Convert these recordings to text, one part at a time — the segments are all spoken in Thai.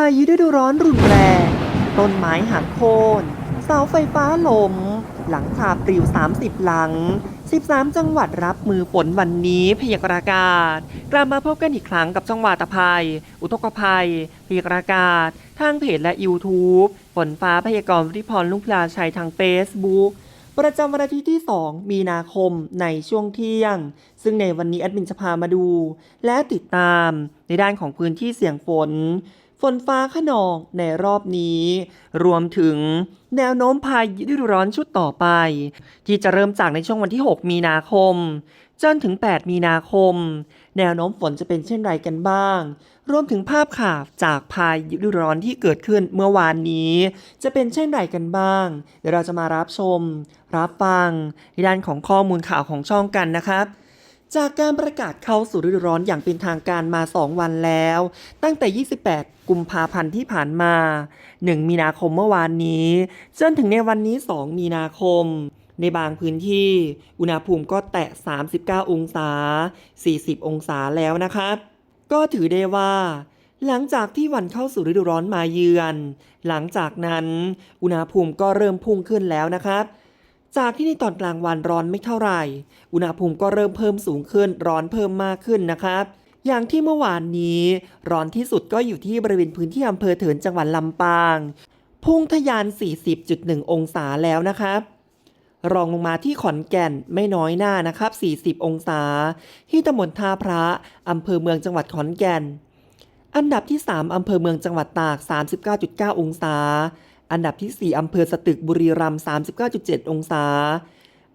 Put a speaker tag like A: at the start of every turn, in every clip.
A: ายุฤดูร้อนรุนแรง ต้นไม้หักโค่นเสาไฟฟ้าล้มหลังคาปลิว 30 หลัง 13 จังหวัดรับมือฝนวันนี้พยากรณ์อากาศ กลับมาพบกันอีกครั้งกับจังวัดตะภัย อุทกภัย พยากรณ์อากาศ ทางเพจและ YouTube ฝนฟ้าพยากรณ์วิพรลุงพลาชัยทาง Facebook ประจำวันอาทิตย์ที่ 2 มีนาคมในช่วงเที่ยง ซึ่งในวันนี้แอดมินจะพามาดู และติดตามในด้านของพื้นที่เสี่ยงฝน นฟ้าขนองในรอบนี้ รวมถึงแนวโน้มพายุฤดูร้อนชุดต่อไป ที่จะเริ่มจากในช่วงวันที่ 6 มีนาคม จนถึง 8 มีนาคม แนวโน้มฝนจะเป็นเช่นไรกันบ้าง รวมถึงภาพข่าวจากพายุฤดูร้อนที่เกิดขึ้นเมื่อวานนี้ จะเป็นเช่นไรกันบ้าง เดี๋ยวเราจะมารับชม รับฟังในด้านของข้อมูลข่าวของช่องกันนะครับ จากการประกาศเข้าสู่ฤดูร้อนอย่างเป็นทางการมา 2 วันแล้ว ตั้งแต่ 28 กุมภาพันธ์ที่ผ่านมา 1 มีนาคมเมื่อวานนี้ จนถึงในวันนี้ 2 มีนาคม ในบางพื้นที่ อุณหภูมิก็แตะ 39 องศา 40 องศาแล้วนะครับ ก็ถือได้ว่าหลังจากที่วันเข้าสู่ฤดูร้อนมาเยือน หลังจากนั้น อุณหภูมิก็เริ่มพุ่งขึ้นแล้วนะครับ จากที่ในตอนกลางวันร้อนไม่เท่าไหร่ อุณหภูมิก็เริ่มเพิ่มสูงขึ้นร้อนเพิ่มมากขึ้นนะครับอย่างที่เมื่อวานนี้ ร้อนที่สุดก็อยู่ที่บริเวณพื้นที่อำเภอเถินจังหวัดลำปาง พุ่งทะยาน 40.1 องศาแล้วนะครับ รองลงมาที่ขอนแก่นไม่น้อยหน้านะครับ 40 องศา ที่ตำบลท่าพระอำเภอเมืองจังหวัดขอนแก่น อันดับที่ 3อำเภอเมืองจังหวัดตาก 39.9 องศา อันดับที่ 4 อำเภอสตึกบุรีรัมย์39.7 องศา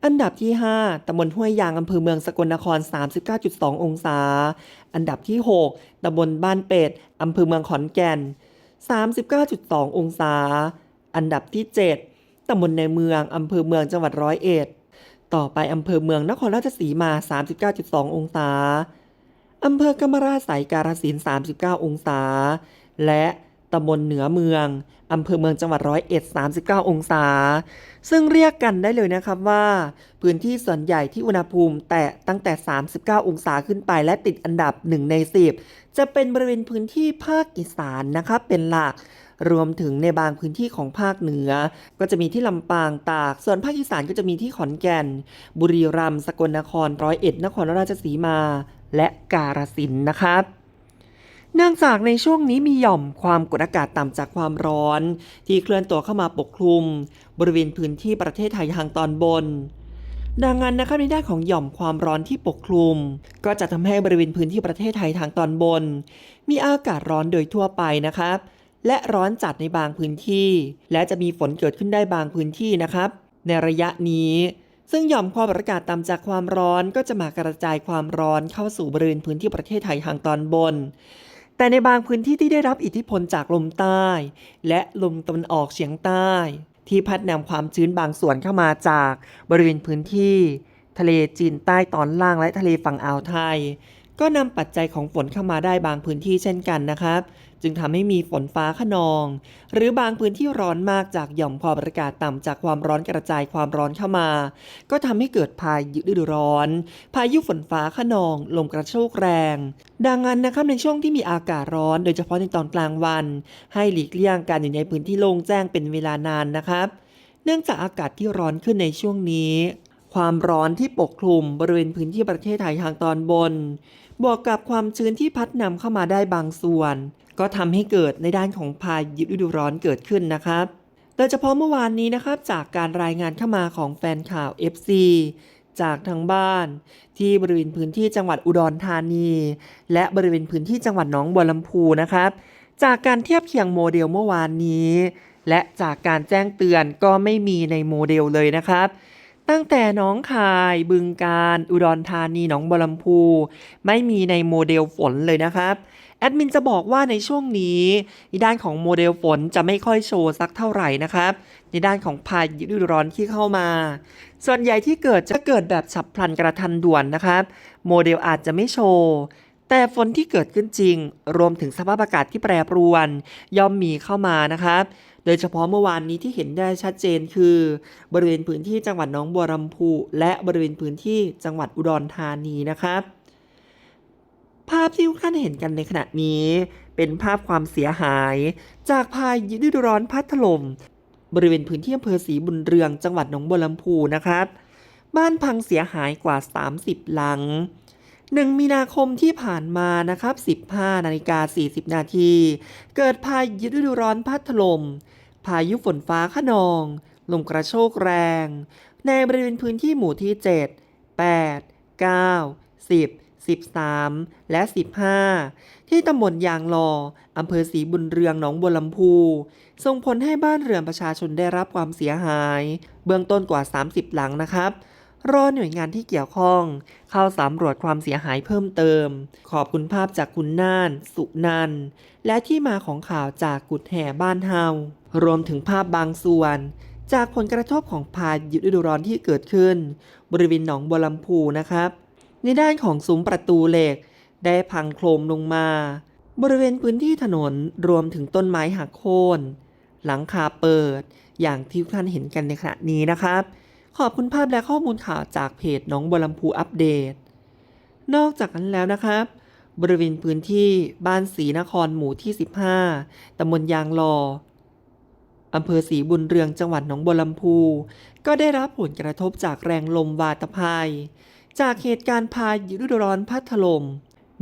A: อันดับที่ 5 ตำบลห้วยยางอำเภอเมืองสกลนคร 39.2 องศา อันดับที่ 6 ตำบลบ้านเป็ด อำเภอเมืองขอนแก่น 39.2 องศา อันดับที่ 7 ตำบลในเมือง อำเภอเมืองจังหวัดร้อยเอ็ด ต่อไปอำเภอเมืองนครราชสีมา 39.2 องศา อำเภอกำมะราไสยการสิน 39 องศา และ ตำบลเหนือเมือง อำเภอเมืองจังหวัดร้อยเอ็ด39 องศา ซึ่งเรียกกันได้เลยนะครับว่า พื้นที่ส่วนใหญ่ที่อุณหภูมิแตะตั้งแต่ 39 องศาขึ้นไปและติดอันดับ 1 ใน 10 จะเป็นบริเวณพื้นที่ภาคอีสานนะครับเป็นหลักรวมถึงในบางพื้นที่ของภาคเหนือ ก็จะมีที่ลำปางตาก ส่วนภาคอีสานก็จะมีที่ขอนแก่น บุรีรัมย์สกลนครร้อยเอ็ดนครราชสีมา และกาฬสินธุ์นะครับ เนื่องจากในช่วงนี้มีหย่อมความกดอากาศต่ำจากความร้อน ที่เคลื่อนตัวเข้ามาปกคลุม บริเวณพื้นที่ประเทศไทยทางตอนบน ดังนั้นนะครับในด้านของหย่อมความร้อนที่ปกคลุม ก็จะทำให้บริเวณพื้นที่ประเทศไทยทางตอนบน มีอากาศร้อนโดยทั่วไปนะครับ และร้อนจัดในบางพื้นที่ และจะมีฝนเกิดขึ้นได้บางพื้นที่นะครับ ในระยะนี้ซึ่งหย่อมความกดอากาศต่ำจากความร้อนก็จะมากระจายความร้อนเข้าสู่บริเวณพื้นที่ประเทศไทยทางตอนบน แต่ในบางพื้นที่ที่ได้รับอิทธิพลจากลมใต้ และลมตะวันออกเฉียงใต้ ที่พัดนำความชื้นบางส่วนเข้ามาจากบริเวณพื้นที่ ทะเลจีนใต้ตอนล่างและทะเลฝั่งอ่าวไทย ก็นำปัจจัยของฝนเข้ามาได้บางพื้นที่เช่นกันนะครับ จึงทำให้มีฝนฟ้าขนอง หรือบางพื้นที่ร้อนมากจากหย่อมความอากาศต่ำจากความร้อนกระจายความร้อนเข้ามา ก็ทำให้เกิดพายุฤดูร้อน พายุฝนฟ้าขนอง ลมกระโชกแรง ดังนั้นนะครับในช่วงที่มีอากาศร้อน โดยเฉพาะในตอนกลางวัน ให้หลีกเลี่ยงการอยู่ในพื้นที่โล่งแจ้งเป็นเวลานานนะครับ เนื่องจากอากาศที่ร้อนขึ้นในช่วงนี้ความร้อนที่ปกคลุมบริเวณพื้นที่ประเทศไทยทางตอนบน บวกกับความชื้นที่พัดนำเข้ามาได้บางส่วน ก็ทำให้เกิดในด้านของพายุฤดูร้อนเกิดขึ้นนะครับโดยเฉพาะเมื่อวานนี้นะครับจากการรายงานเข้ามาของแฟนข่าว FC จากทางบ้าน ที่บริเวณพื้นที่จังหวัดอุดรธานี และบริเวณพื้นที่จังหวัดหนองบัวลำพูนะครับ จากการเทียบเคียงโมเดลเมื่อวานนี้ และจากการแจ้งเตือนก็ไม่มีในโมเดลเลยนะครับ ตั้งแต่น้องคายบึงการ อุดรธานีหนองบัวลำพู ไม่มีในโมเดลฝนเลยนะครับ แอดมินจะบอกว่าในช่วงนี้ในด้านของโมเดลฝนจะไม่ค่อยโชว์สักเท่าไหร่นะครับ ในด้านของพายุฤดูร้อนที่เข้ามา ส่วนใหญ่ที่เกิดจะเกิดแบบฉับพลันกระทันด่วนนะครับ โมเดลอาจจะไม่โชว์แต่ฝนที่เกิดขึ้นจริง รวมถึงสภาพอากาศที่แปรปรวน ย่อมมีเข้ามานะครับ โดยเฉพาะเมื่อวานนี้ที่เห็นได้ชัดเจนคือ บริเวณพื้นที่จังหวัดน้องบัวลำพูและบริเวณพื้นที่จังหวัดอุดรธานีนะครับ ภาพที่ทุกท่านเห็นกันในขณะนี้ เป็นภาพความเสียหาย จากพายุฤดูร้อนพัดถล่มบริเวณพื้นที่อำเภอศรีบุญเรืองจังหวัดหนองบัวลำพูนะครับ บ้านพังเสียหายกว่า 30 หลัง 1 มีนาคมที่ผ่านมานะครับ 15 นาฬิกา 40 นาที เกิดพายุฤดูร้อนพัดถล่มพายุฝนฟ้าขนอง ลมกระโชกแรง ในบริเวณพื้นที่หมู่ที่ 7 8 9 10 13 และ 15 ที่ตำบลยางลออำเภอศรีบุญเรืองหนองบัวลำพู ส่งผลให้บ้านเรือนประชาชนได้รับความเสียหาย เบื้องต้นกว่า 30 หลังนะครับรอหน่วยงานที่เกี่ยวข้อง เข้าสำรวจความเสียหายเพิ่มเติม ขอบคุณภาพจากคุณน่าน สุนันและที่มาของข่าวจากกุดแห่บ้านเฮารวมถึงภาพบางส่วน จากผลกระทบของพายุฤดูร้อนที่เกิดขึ้น บริเวณหนองบัวลำพูนะครับ ในด้านของซุ้มประตูเหล็ก ได้พังโครมลงมา บริเวณพื้นที่ถนนรวมถึงต้นไม้หักโค่นหลังคาเปิด อย่างที่ทุกท่านเห็นกันในขณะนี้นะครับ ขอบคุณภาพและข้อมูลข่าวจากเพจน้องบัวลำพูอัปเดต นอกจากนั้นแล้วนะครับ บริเวณพื้นที่บ้านศรีนครหมู่ที่ 15ตำบลยางลออำเภอศรีบุญเรืองจังหวัดหนองบัวลำพู ก็ได้รับผลกระทบจากแรงลมวาตภัย จากเหตุการณ์พายุฤดูร้อนพัดถล่ม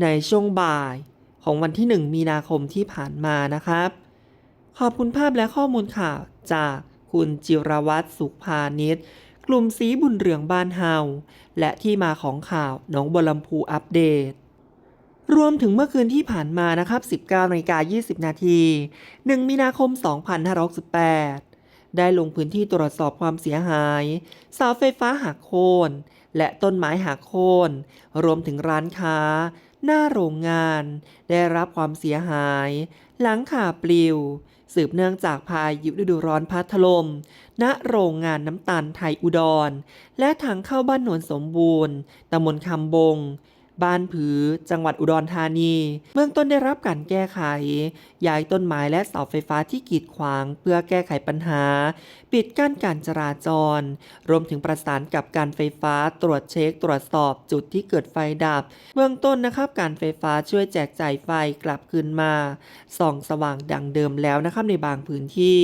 A: ในช่วงบ่ายของวันที่ 1 มีนาคมที่ผ่านมานะครับ ขอบคุณภาพและข้อมูลข่าวจากคุณจิรวัตรสุขพาณิชย์ กลุ่มสีบุญเรืองบ้านเฮา และที่มาของข่าวน้องบัวลำพูอัปเดต รวมถึงเมื่อคืนที่ผ่านมานะครับ 19นาฬิกา20 นาที 1 มีนาคม 2568ได้ลงพื้นที่ตรวจสอบความเสียหายเสาไฟฟ้าหักโค่น และต้นไม้หักโค่นรวมถึงร้านค้า หน้าโรงงาน ได้รับความเสียหาย หลังคาปลิว สืบเนื่องจากพายุฤดูร้อนพัดถล่มณโรงงานน้ำตาลไทยอุดร และทางเข้าบ้านโนนสมบูรณ์ตำบลคำบง บ้านผือ จังหวัดอุดรธานี เบื้องต้นได้รับการแก้ไข ย้ายต้นไม้และเสาไฟฟ้าที่กีดขวาง เพื่อแก้ไขปัญหา ปิดกั้นการจราจร รวมถึงประสานกับการไฟฟ้าตรวจเช็ค ตรวจสอบจุดที่เกิดไฟดับ เบื้องต้นนะครับการไฟฟ้าช่วยแจกจ่ายไฟกลับคืนมา ส่องสว่างดังเดิมแล้วนะครับในบางพื้นที่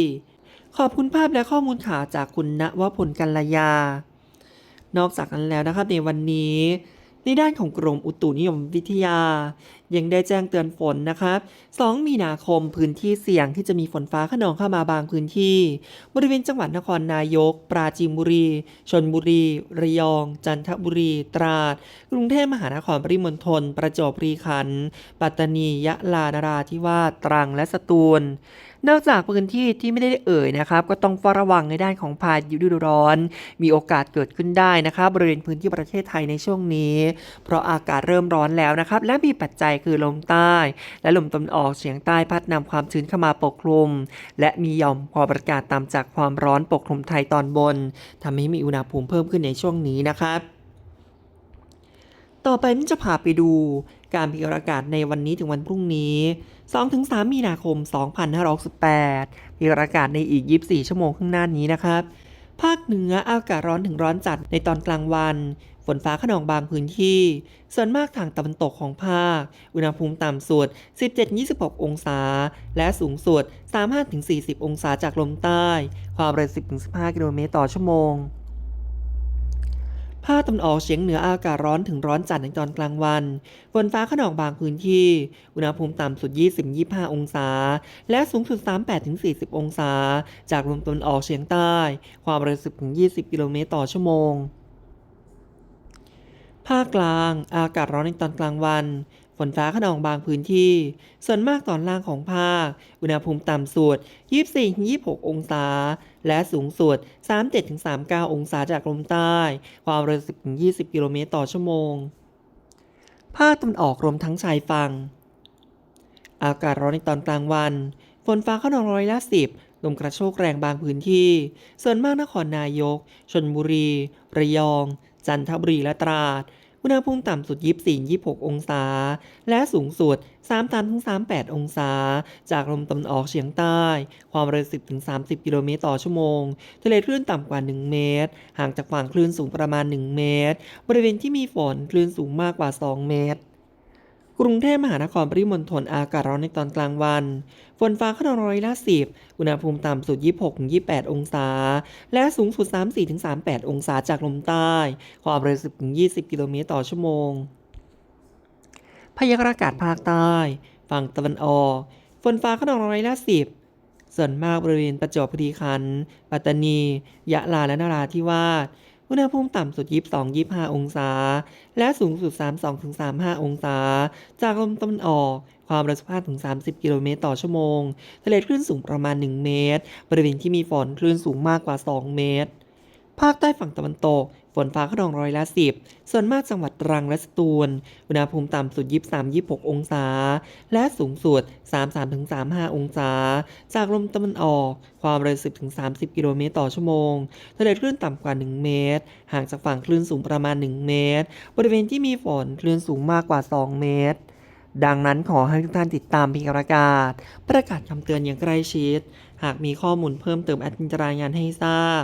A: ขอบคุณภาพและข้อมูลข่าวจากคุณณวพลกัลยา นอกจากนั้นแล้วนะครับในวันนี้ ในด้านของกรมอุตุนิยมวิทยา ยังได้แจ้งเตือนฝนนะครับ 2 มีนาคมพื้นที่เสี่ยงที่จะมีฝนฟ้าขนองเข้ามาบางพื้นที่ บริเวณจังหวัดนครนายก ปราจีนบุรี ชนบุรี ระยอง จันทบุรี ตราด กรุงเทพมหานครปริมณฑล ประจวบคีรีขันธ์ปัตตานี ยะลา นราธิวาส ตรัง และสตูล นอกจากพื้นที่ที่ไม่ได้เอ่ยนะครับ ก็ต้องเฝ้าระวังในด้านของพายุฤดูร้อน มีโอกาสเกิดขึ้นได้นะครับบริเวณพื้นที่ประเทศไทยในช่วงนี้ เพราะอากาศเริ่มร้อนแล้วนะครับ และมีปัจจัยคือลมใต้ และลมตะวันออกเฉียงใต้พัดนำความชื้นเข้ามาปกคลุม และมีหย่อมความกดอากาศต่ำจากความร้อนปกคลุมไทยตอนบนทำให้มีอุณหภูมิเพิ่มขึ้นในช่วงนี้นะครับต่อไปนี่จะพาไปดูการพยากรณ์อากาศในวันนี้ถึงวันพรุ่งนี้ 2-3 มีนาคม 2568พยากรณ์อากาศในอีก 24 ชั่วโมงข้างหน้านี้นะครับ ภาคเหนืออากาศร้อนถึงร้อนจัดในตอนกลางวัน ฝนฟ้าขนองบางพื้นที่ ส่วนมากทางตะวันตกของภาค อุณหภูมิต่ำสุด 17-26 องศา และสูงสุด 35-40 องศาจากลมใต้ ความเร็ว 10-15 กิโลเมตรต่อชั่วโมง ภาคตะวันออกเฉียงเหนืออากาศร้อนถึงร้อนจัดในตอนกลางวัน ฝนฟ้าขนองบางพื้นที่ อุณหภูมิต่ำสุด 20-25 องศา และสูงสุด 38-40 องศา จากลมตะวันออกเฉียงใต้ ความเร็ว10-20 กิโลเมตรต่อชั่วโมง ภาคกลาง อากาศร้อนในตอนกลางวันฝนฟ้าขนองบางพื้นที่ ส่วนมากตอนล่างของภาค อุณหภูมิต่ำสุด 24-26 องศา และสูงสุด 37-39 องศาจากลมใต้ ความเร็ว 10-20 กิโลเมตรต่อชั่วโมง ภาคตะวันออกรวมทั้งชายฝั่ง อากาศร้อนในตอนกลางวัน ฝนฟ้าขนองร้อยละสิบลมกระโชกแรงบางพื้นที่ ส่วนมากนครนายก ชนบุรี ระยอง จันทบุรีและตราด อุณหภูมิต่ำสุด 24-26 องศา และสูงสุด 33-38 องศา จากลมตะวันออกเฉียงใต้ ความเร็ว 10-30 กิโลเมตรต่อชั่วโมง ทะเลคลื่นต่ำกว่า 1 เมตร ห่างจากฝั่งคลื่นสูงประมาณ 1 เมตร บริเวณที่มีฝนคลื่นสูงมากกว่า 2 เมตร กรุงเทพมหานครปริมณฑลอากาศร้อนในตอนกลางวัน ฝนฟ้าขนองร้อยละสิบอุณหภูมิต่ำสุด 26-28 องศา และสูงสุด 34-38 องศาจากลมใต้ ความเร็ว 10-20 กิโลเมตรต่อชั่วโมง พยากรณ์อากาศภาคใต้ ฝั่งตะวันออก ฝนฟ้าขนองร้อยละสิบส่วนมากบริเวณประจวบคีรีขันธ์ปัตตานี ยะลาและนราธิวาส อุณหภูมิต่ำสุด 22-25 องศา และสูงสุด 32-35 องศา จากลมตะวันออก ความเร็ว15-30 กิโลเมตรต่อชั่วโมงทะเลคลื่นสูงประมาณ 1 เมตร บริเวณที่มีฝนคลื่นสูงมากกว่า 2 เมตร ภาคใต้ฝั่งตะวันตก ฝนฟ้าขนองร้อยละสิบส่วนมากจังหวัดตรังและสตูล อุณหภูมิต่ำสุด 23-26 องศา และสูงสุด 33-35 องศา จากลมตะวันออก ความเร็ว 10-30 กิโลเมตรต่อชั่วโมงทะเลคลื่นต่ำกว่า 1 เมตร ห่างจากฝั่งคลื่นสูงประมาณ 1 เมตร บริเวณที่มีฝนคลื่นสูงมากกว่า 2 เมตรดังนั้นขอให้ทุกท่านติดตามพยารากาศ ประกาศคำเตือนอย่างใกล้ชิด หากมีข้อมูลเพิ่มเติมแอดมินจะรายงานให้ทราบ